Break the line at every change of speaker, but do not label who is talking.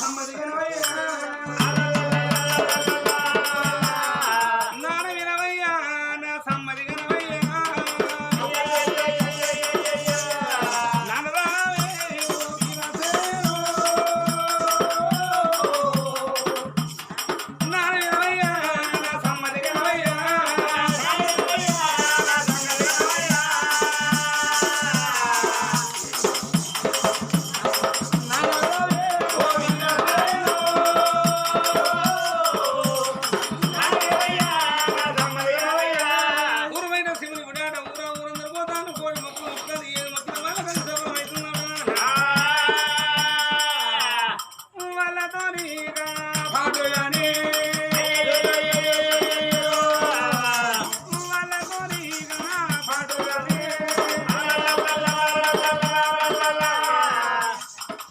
సమ్మతి no corno,